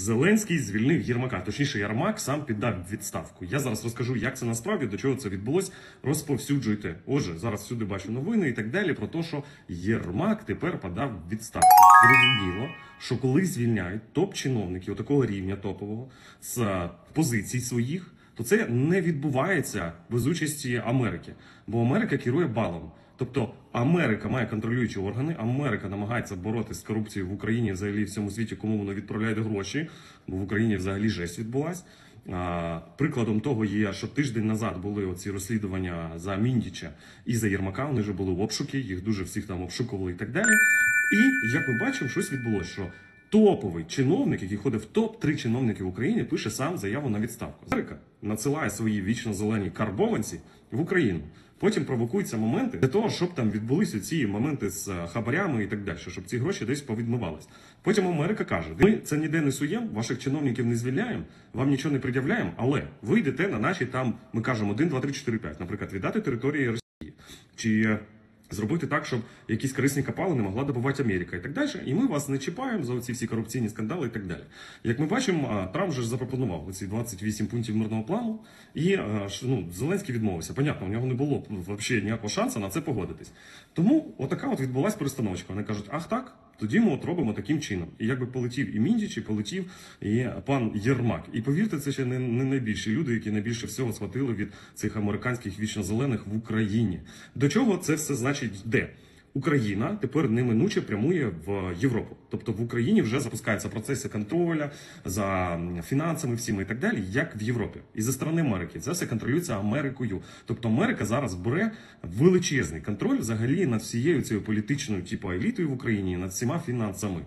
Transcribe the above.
Зеленський звільнив Єрмака. Точніше, Ярмак сам піддав відставку. Я зараз розкажу, як це насправді до чого це відбулось. Розповсюджуйте. Отже, зараз всюди бачу новини і так далі про те, що Єрмак тепер подав відставку. Зрозуміло, що коли звільняють топ-чиновників такого рівня топового з е, позицій своїх, то це не відбувається без участі Америки, бо Америка керує балом. Тобто Америка має контролюючі органи, Америка намагається боротися з корупцією в Україні, взагалі в всьому світі, кому воно відправляє гроші, бо в Україні взагалі жесть відбулась. Прикладом того є, що тиждень назад були оці розслідування за Міндіча і за Єрмака. Вони вже були в обшуки, їх дуже всіх там обшукували і так далі. І як ми бачимо, щось відбулося, що топовий чиновник, який ходить в топ 3 чиновники в Україні, пише сам заяву на відставку. Америка надсилає свої вічно зелені карбованці в Україну. Потім провокуються моменти для того, щоб там відбулися ці моменти з е, хабарями і так далі, щоб ці гроші десь повідмивались. Потім Америка каже: ми це ніде не суємо, ваших чиновників не звільняємо, вам нічого не пред'являємо, але ви йдете на наші там, ми кажемо 1, 2, 3, 4, 5, наприклад, віддати території Росії. Чи зробити так, щоб якісь корисні копали не могла добувати Америка і так далі. І ми вас не чіпаємо за ці всі корупційні скандали і так далі. Як ми бачимо, Трамп же ж запропонував ці 28 пунктів мирного плану, і ну, Зеленський відмовився. Понятно, у нього не було взагалі ніякого шансу на це погодитись. Тому отака от відбулась перестановочка. Вони кажуть, ах так. Тоді ми от робимо таким чином. І якби полетів і Міндіч, і полетів і пан Єрмак. І повірте, це ще не, не найбільші люди, які найбільше всього схватили від цих американських вічно-зелених в Україні. До чого це все значить де? Україна тепер неминуче прямує в Європу. Тобто в Україні вже запускаються процеси контроля за фінансами, всіми і так далі, як в Європі. І за сторони Америки це все контролюється Америкою. Тобто Америка зараз бере величезний контроль взагалі над всією цією політичною типу елітою в Україні, над всіма фінансами.